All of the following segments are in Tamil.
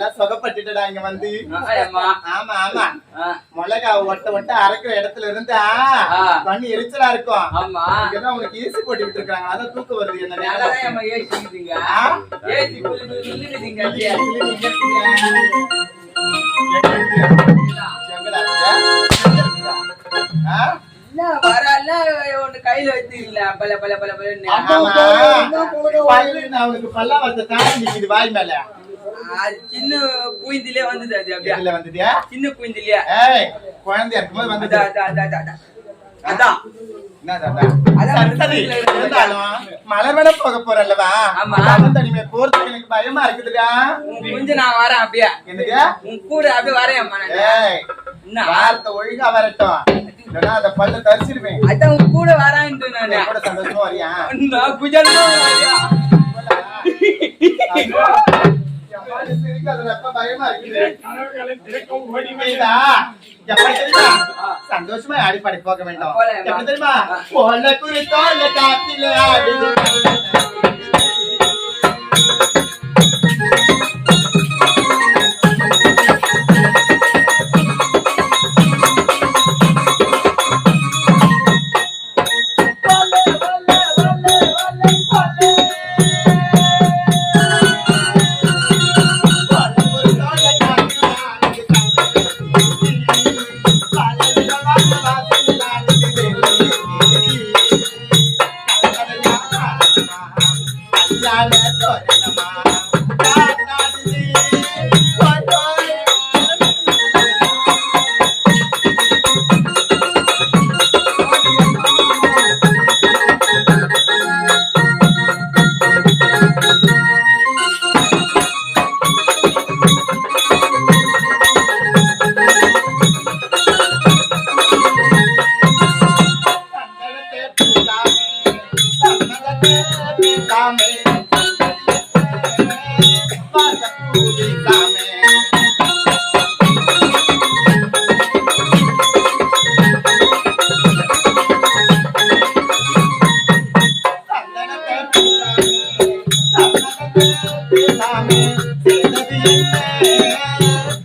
நல்லா சுகப்பட்டுட்டடா இங்க வந்து. அம்மா ஆமா ஆமா. மிளகா ஒட்ட ஒட்ட அரைக்கிற இடத்துல இருந்தா ஆ. பண்ணி எரிச்சலா இருக்கும். ஆமா. இங்கதான் உனக்கு ஈசி போட்டு விட்டு இருக்காங்க அதான் தூக்கம் வருது என்ன? ஏசி கையில வச்சிருக்கல பல பல பல பலன்னு. அவனுக்கு பல்லா வரத்த தாண்டி நிக்குது வாய் மேல. அது சின்ன குயிந்திலே வந்தது அது அப்படியே? வந்துட்டியா சின்ன குயிந்திலே. ஏய் குழந்தையா இருக்கும்போது வந்தது. அதான் மலை மேல போக போறல்லவா? ஆமா. தனி தனிமே போறதுக்கு எனக்கு பயமா இருக்குதுடா. உன் குஞ்சு நான் வரேன் அப்படியே. என்னது? உன் கூட அப்படியே வரேன் வார்த்தை ஒழுங்கா வரட்டும். இல்லைன்னா அந்த பல்ல தரிச்சிருவேன். அதான் உன் கூட வரேன்ட்டு நானு. கூட சந்தோஷமா வரியா? நான் குஜல்மா என் பாடு சிரிக்காத ரொம்ப பயமா இருக்குது? சந்தோஷமா அடிப்படை போக வேண்டும். எப்படி தெரியுமா? குறித்தோல காத்தில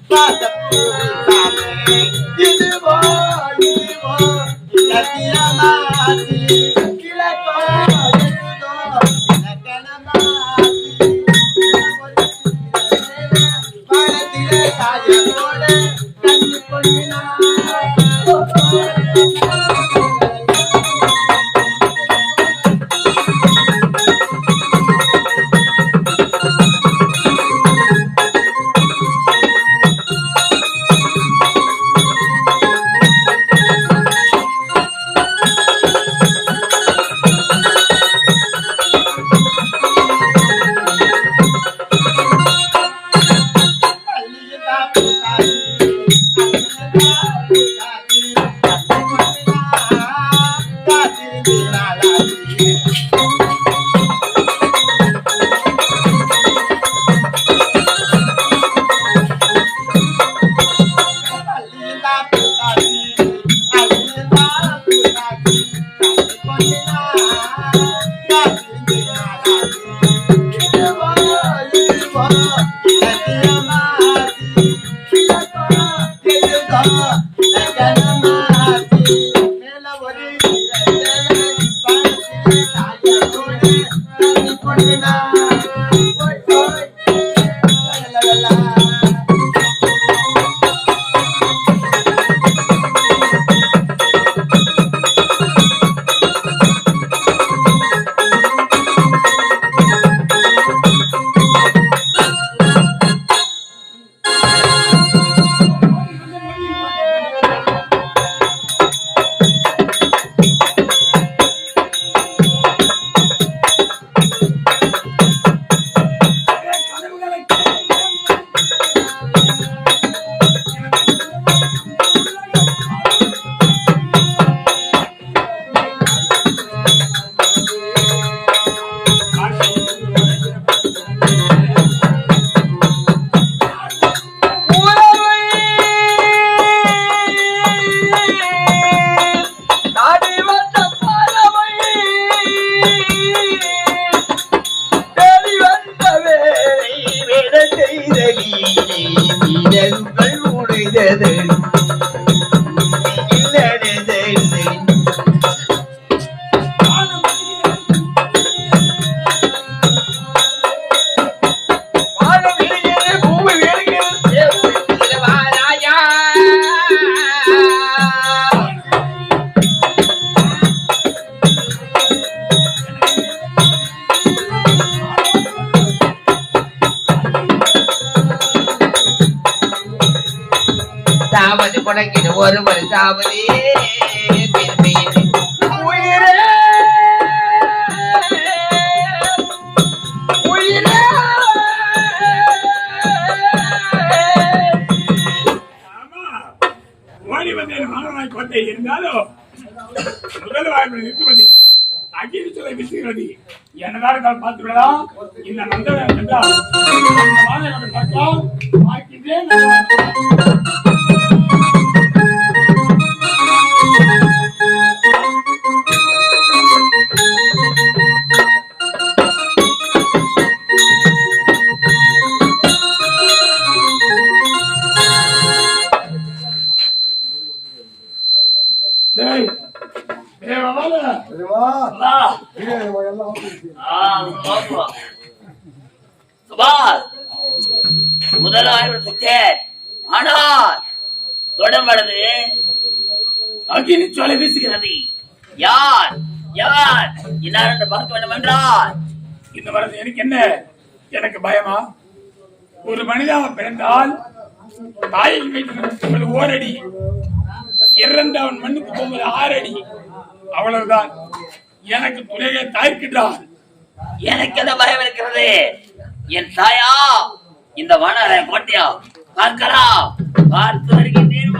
இதுவோ ஓடி வந்தேன் மகனாய் கோட்டை இருந்தாலும் முதல் வாய்ப்பு நிற்குமதி அகில் விசுகிறது என்னதான் இருந்தாலும் பார்த்து இந்த மந்தவன் சென்றால் பார்க்கலாம் பார்க்கின்றேன். சுபாஷ் முதல் ஆனால் தொடர்படுது அக்னி சொல்ல வீசுகிறது. யார்? யார்? இன்னார் என்று பார்க்க வேண்டும் என்றால். இந்த வரது எனக்கு என்ன? எனக்கு பயமா? ஒரு மனிதன் பிறந்தால் தாயின் வயிற்றில் ஓரடி இறந்து அவன் மண்ணுக்கு போகும்போது ஆறடி அவ்வளவுதான். எனக்கு துணையை தாய்க்கின்றான் எனக்கு என்ன பயம் இருக்கிறது? என் தாயா இந்த வனரை கோட்டையா பார்க்கலாம். பார்த்து வருகின்றேன்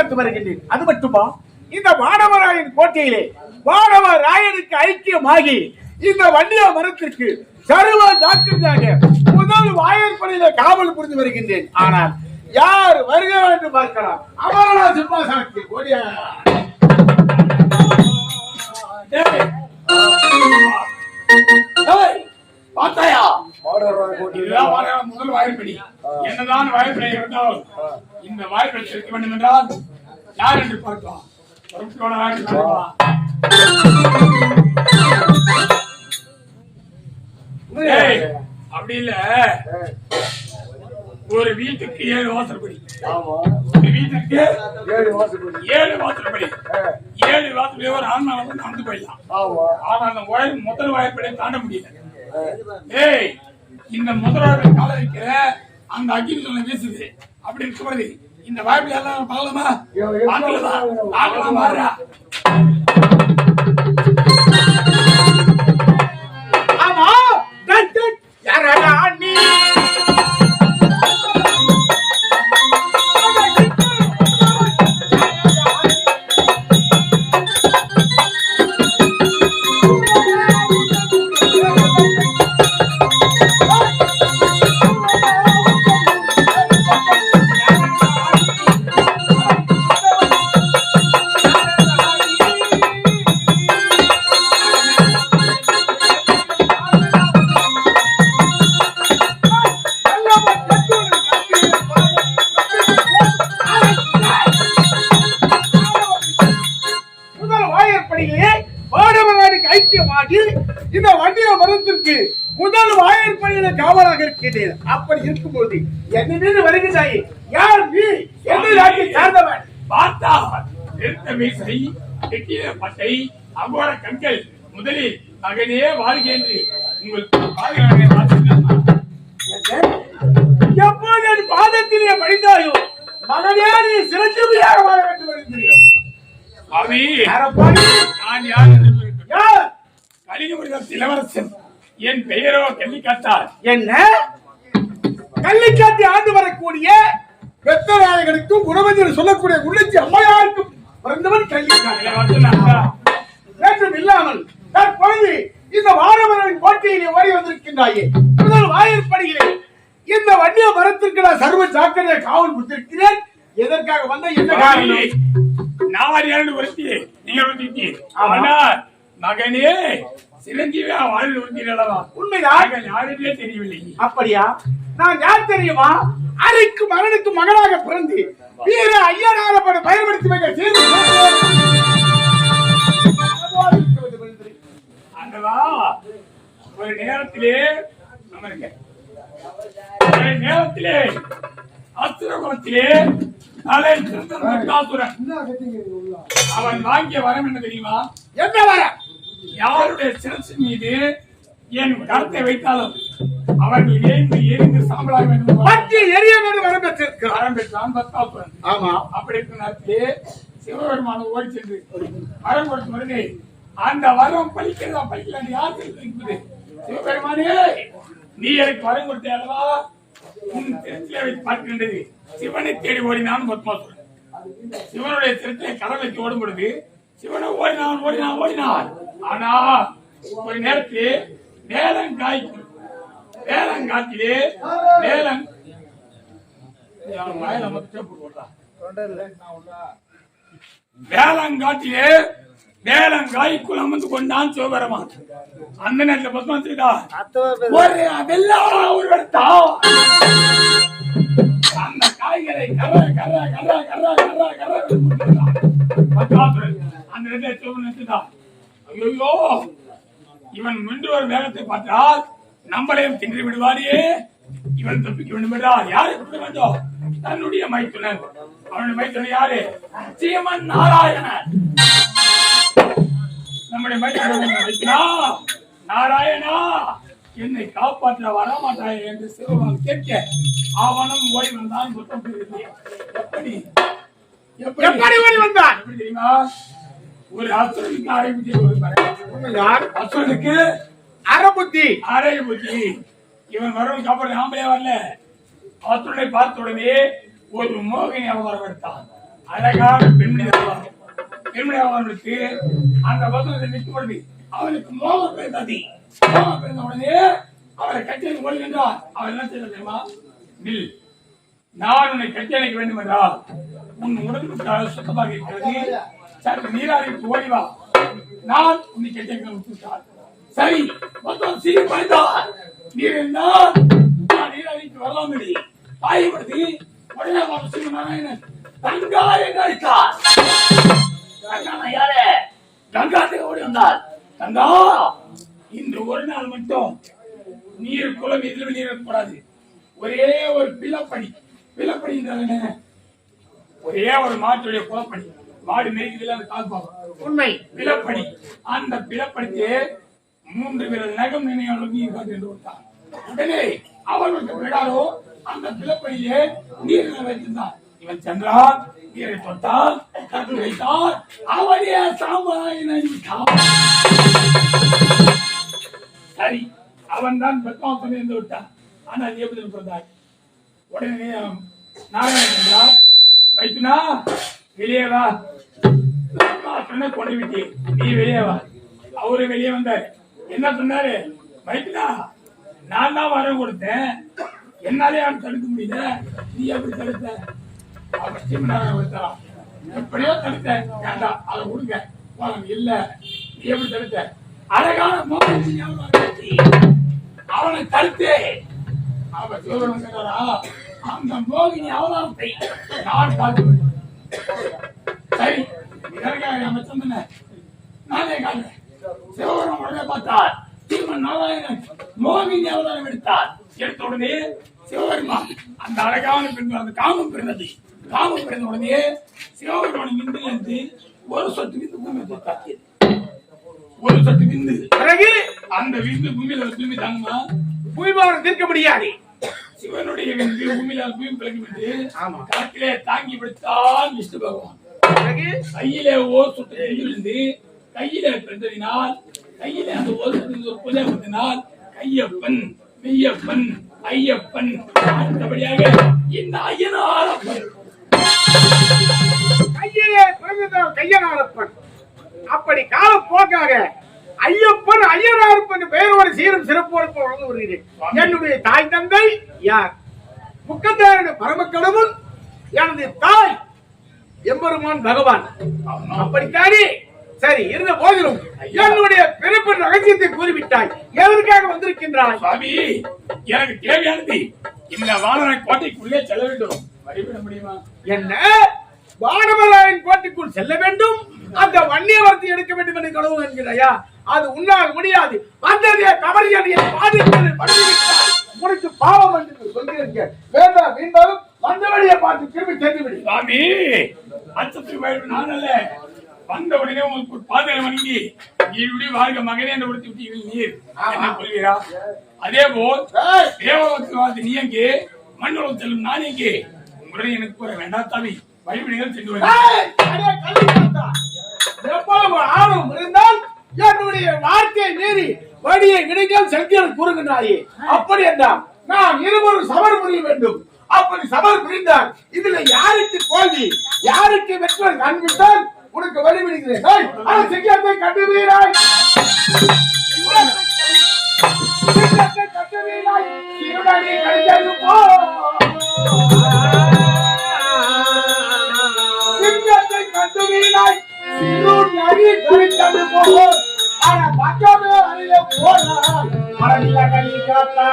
பாதுகாத்து வருகின்றேன். அது மட்டுமா? இந்த வானவராயன் கோட்டையிலே வானவராயனுக்கு ஐக்கியமாகி இந்த வண்டிய மரத்திற்கு சர்வ ஜாக்கிரதையாக முதல் வாயற்படையில காவல் புரிந்து வருகின்றேன். ஆனால் யார் வருக என்று பார்க்கலாம். அமரனா சிம்மாசனத்தில் ஓடியா பார்த்தாயா? முதல் வாய்ப்படி என்னதான் வாய்ப்படி இருந்தாலும் இந்த வாய்ப்பை செலுத்த வேண்டும் என்றால் யார் என்று பார்க்கலாம். அப்படி இல்ல. ஒரு வீட்டுக்கு ஏழு வாசல்படி ஒரு வீட்டுக்கு ஏழு வாசல்படி ஏழு வாசல்படி ஒரு ஆன்மா வந்து நடந்து போயிடலாம். ஆனா அந்த வாயில் முதல் வாய்ப்படியை தாண்ட முடியல. ஏய். இந்த முதல் வாய்ப்பை கால வைக்கிற அந்த அக்கினி சொல்ல வீசுது. அப்படி இருக்கும்போது இந்த வாய்ப்பை எல்லாம் பார்க்கலாமா பார்க்கலாமா ஆமா. யாரடா நீ மரத்திற்கு முதல் வாயிற்படியில காவலாக இருக்கின்றேன் அப்படி இருக்கும்போது என்ன மீது வருகிறாய். யார் நீ? எந்த நாட்டை சார்ந்தவன். பார்த்தால் நிறுத்த மீசை நெற்றியில பட்டை அகோர கண்கள் முதலில் மகனே வாழ்க என்று? எப்போது என் பாதத்திலே படிந்தாயோ மகனே நீ சிறந்தவையாக வாழ வேண்டும் என்று? நான் யார் கலியுகம் இளவரசன். என் பெயரோ கல்லிக்காத்தார் என்ன? கள்ளிக்காட்டி ஆண்டு வரக்கூடிய வெத்தநாயகனுக்கும் குணவஞ்சன் சொல்லக்கூடிய உள்ளச்சி அம்மையாருக்கும் பிறந்தவன் ஏற்றம் இல்லாமல் தற்பொழுது இந்த வாரவரின் போட்டியிலே ஓடி வந்திருக்கின்றாயே. முதல் வாயிற்படியிலே இந்த வண்டிய மரத்திற்கு நான் சர்வ சாக்கடைய காவல் கொடுத்திருக்கிறேன் எதற்காக வந்த என்ன காரணம்? நான் இரண்டு ஒருத்தி நீங்கள் ஒருத்தி ஆமா. ஆனால் மகனே சிரஞ்சீவியா வாழ்ந்து ஒருத்தீர்களா உண்மைதான். யாருமே தெரியவில்லை. அப்படியா? நான் யார் தெரியுமா? அரைக்கு மகனுக்கு மகனாக பிறந்து வீர ஐயனாரப்பட பயன்படுத்தி வைக்க சேர்ந்து ஒரு நேரத்திலே ஒரு நேரத்திலே அசுரகுலத்திலே அவன் வாங்கிய வரம் என்ன தெரியுமா? என்ன வர யாருடைய சிரசு மீது என் கருத்தை வைத்தாலும் அவர்கள் எரிந்து எரிந்து சாம்பலாக வேண்டும். பற்றி எரிய வேண்டும் வரம் பெற்றிருக்கிறார். வரம் பெற்றான் பத்தாசுரன் ஆமா. அப்படி இருக்கிற நேரத்திலே சிவபெருமான ஓடி சென்று வரம் கொடுத்து வருது அந்த வரம் பலிக்கிறதா பலிக்கல யார் இருக்குது சிவபெருமானே நீ எனக்கு வரம் கொடுத்த அல்லவா? உன் திருச்சியை வைத்து பார்க்கின்றது. சிவனை தேடி ஓடினான் பத்மாசுரன் சிவனுடைய திருத்திலே கடல் வைத்து ஓடும் பொழுது சிவனை ஓடினான் ஓடினான் ஓடினான். ஆனா ஒரு நேரத்தில் வேலங்காய் வேலங்காட்டிலே வேலங் என் வாயில மட்டும் வந்து விடுறா. கொண்டான் சிவபெருமான் அந்த நேரத்தில் பத்மாசிதா ஒரு வெள்ளம் ஒரு அந்த காய்கறி கர கர கர கர கர கர அந்த சிவபெருமான் ஐயோ இவன் முன்று ஒரு வேகத்தை பார்த்தால் நம்மளையும் தின்று விடுவாரே. இவன் தப்பிக்க வேண்டும் என்றால் யாரை கொடுக்க வேண்டும்? தன்னுடைய மைத்துனன் அவனுடைய மைத்துனன் யாரு? சீமன் நாராயணன். நம்முடைய மைத்துனன் மைத்துனா நாராயணா என்னை காப்பாற்ற வரமாட்டாய் என்று சிவபான் கேட்க அவனும் ஓடி வந்தான் புரியுது. எப்படி? எப்படி ஓடி வந்தான்? எப்படி தெரியுமா? ஒரு அசுரனுக்கு பாரு. உண்மைதான் அசுரனுக்கு அறபுத்தி அரை புத்தி. இவன் வரவன் காப்பாடு ஆம்பளே வரல. அத்துடனை பார்த்த உடனே ஒரு மோகினி அவதாரம் எடுத்தான். அழகான பெண்மணி அவதாரம். பெண்மணி அவதாரம் எடுத்து அந்த வசனத்தை நிற்கும் பொழுது அவனுக்கு மோகம் பிறந்தது. மோகம் பிறந்த உடனே அவரை கட்டியது ஓடுகின்றான் அவன் என்ன செய்ய தெரியுமா? நில். நான் உன்னை கட்டி அணைக்க வேண்டும் என்றால் உன் உடலுக்கு சுத்தமாக இருக்கிறது. சற்று நீராடிட்டு ஓடி வா. நான் உன்னை கேட்டேன் அணைக்க சரி. மொத்தம் சீர் பாய்ந்தார் நீர் என்ன நான் நீராடிட்டு வரலாம் இல்லை உடனே அவர் சிவநாராயணன் தங்கா என்று அழைத்தார். யாரே யாரு ஓடி வந்தார். தங்கா இன்று ஒரு நாள் மட்டும் நீர் குளம் எதிர்வு நீர் இருக்கக்கூடாது ஒரே ஒரு பிளப்படி பிளப்படி என்றால் என்ன? ஒரே ஒரு மாட்டுடைய குளப்படி மாடு மேய்க்கிறதுல அந்த கால் பார்க்கும் உண்மை. பிளப்படி. அந்த பிளப்படிக்கு மூன்று விரல் நகம் நினைவு காட்டு என்று விட்டார் உடனே அவர்களுக்கு விடாரோ அந்த பிளப்படியே நீர் வைத்திருந்தார். இவன் சென்றான். நீரை தொட்டால் கட்டு வைத்தால் அவனே சாம்பாய் நினைத்தான் சரி அவன் தான் பத்மாவசம் இருந்து விட்டான். ஆனால் எப்படி பிறந்தாய். உடனே நாராயணன் என்றார். வைத்துனா வெளியே வா. சொன்ன கொண்டு விட்டு. நீ வெளியே வா. அவரு வெளியே வந்தாரு. என்ன சொன்னாரு? வைத்துனா நான் தான் வரம் கொடுத்தேன். என்னாலே அவன் தடுக்க முடியல. நீ எப்படி தடுத்த? அவர் எப்படியோ தடுத்த. வேண்டாம் அதை கொடுங்க. போலாம் இல்ல. நீ எப்படி தடுத்த? அழகான மோகன் ஞாபகம் வந்துச்சு. அவனை தடுத்தே. அவன் சிவபெருமன் கேட்டாரா அந்த மோகினி அவதாரத்தை நான் பார்த்து சரி. இதற்காக அமைச்சம் தானே நானே காட்டுறேன் சிவபெருமான் உடனே பார்த்தார். ஸ்ரீமன் நாராயணன் மோகினி அவதாரம் எடுத்தார். எடுத்த உடனே சிவபெருமான் அந்த அழகான பெண் அந்த காமம் பிறந்தது. காமம் பிறந்த உடனே சிவபெருமான் விந்து இருந்து ஒரு சொட்டு விந்து பூமி தாக்கியது ஒரு சொட்டு விந்து. பிறகு அந்த விந்து பூமியில ஒரு பூமி தாங்குமா? புவிபாரம் தீர்க்க முடியாது. சிவனுடைய விந்து பூமியில பூமி பிறகு விட்டு. காற்றிலே தாங்கி பிடித்தான் விஷ்ணு பகவான். பிறகு கையிலே ஓர் சொட்டு விழுந்து கையிலே பிறந்ததினால் கையிலே அந்த ஓர் சொட்டு புதை வந்ததினால் கையப்பன் மெய்யப்பன் ஐயப்பன் அடுத்தபடியாக இந்த ஐயனாரப்பன். கையிலே பிறந்ததால் கையனாரப்பன். அப்படி காலப்போக்காக ஐயப்பன் ஐயனாரப்பன் பெயரோடு சீரும் சிறப்போடு வழங்க வருகிறேன். என்னுடைய தாய் தந்தை யார்? முக்கத்தாருடைய பரமக்கடவுள் எனது தாய் எம்பெருமான் பகவான். அப்படித்தானே? சரி இருந்த போதிலும் என்னுடைய பிறப்பு ரகசியத்தை கூறிவிட்டாய். எதற்காக வந்திருக்கின்றாய்? சுவாமி எனக்கு தேவையானது. இந்த வானரை கோட்டைக்குள்ளே செல்ல வேண்டும். வழிவிட முடியுமா? என்ன? வானவராயன் கோட்டைக்குள் செல்ல வேண்டும்? அந்த வன்னியவரத்தை எடுக்க வேண்டும் என்று கடவுள் என்கிறாயா? அது உன்னால் முடியாது. வந்ததே தவறு என்னை பண்ணிவிட்டார் உனக்கு பாவம் என்று சொல்கிறீர்கள் வேண்டாம் மீண்டும் வந்த வழியை பார்த்து திரும்பி சென்று விடு. சுவாமி அச்சத்துக்கு பயப்பட நான் அல்ல வந்த உடனே உங்களுக்கு ஒரு பாதனை வணங்கி நீருடைய வாழ்க மகனே என்று கொடுத்து விட்டீர்கள் நீர். என்ன சொல்கிறா அதே போல் தேவலோகத்தில் வாழ்ந்து நீ எங்கே? மண்ணுலகம் செல்லும் நான் எங்கே? உங்களுடன் எனக்கு கூற வேண்டாம் தாவி. வழிபடிகள் சென்று. எவ்வளவு இருந்தால் என்னுடைய வார்த்தையை மீறி வழியை விடுங்கள் செல்கியல் கூறுகின்றாயே. அப்படி என்றால் நாம் இருவரும் சமர் புரிய வேண்டும். அப்படி சமர் புரிந்தால் இதுல யாருக்கு தோல்வி? யாருக்கு வெற்றி? காண்பித்தால் உனக்கு வழி விடுகிறேன். ஏய், அந்த சிங்கத்தை கட்டுவீராய். சிங்கத்தை கட்டுவீராய். சிறுநடி கடிதது போ. சிங்கத்தை கட்டுவீராய். சிறு நரி கழித்தது ஆனா பக்கமே அறிய போனாய் மரணில கை காத்தா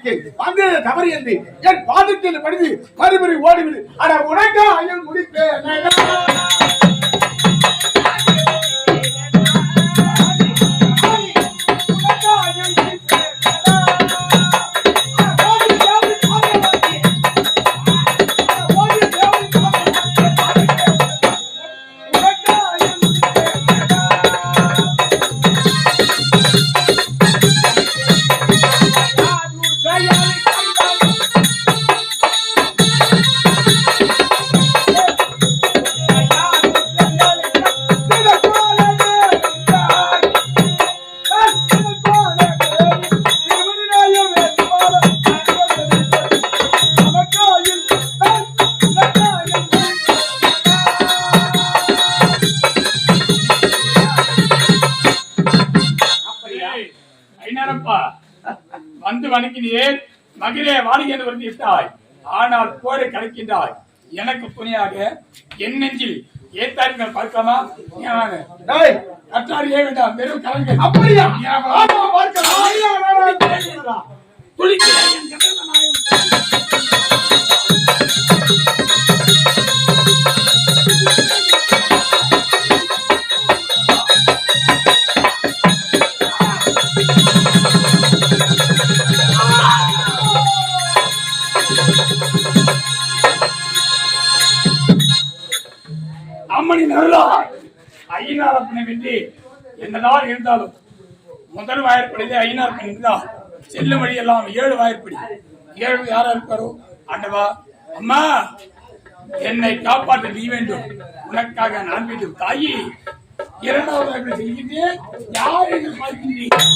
வேண்டாம் வந்தது தவறு என்று என் பாதத்தில் படித்து மறுபடி ஓடிவிடு. ஆனா உனக்கா ஐயன் முடிப்பேன் வந்து வணங்கினேன். மகிழே வாடிக்கை என்று வந்து விட்டாய் ஆனால் போரை கலக்கின்றாய். எனக்கு துணையாக என் நெஞ்சில் ஏத்தாரிகள் பார்க்கலாமா கற்றாரியே வேண்டாம். வெறும் கலங்கள். அப்படியா? பார்க்கலாம். வெற்றி என்னதான் இருந்தாலும் முதல் வாயிற்படியிலே ஐநாறு மணிக்கு தான் செல்லும் வழியெல்லாம் ஏழு வாயிற்படி ஏழு யாரா இருப்பாரோ ஆண்டவா. அம்மா என்னை காப்பாற்ற நீ வேண்டும். உனக்காக நான் வேண்டும். தாயி இரண்டாவது செய்கின்றேன் யார் என்று பார்க்கின்றீர்கள்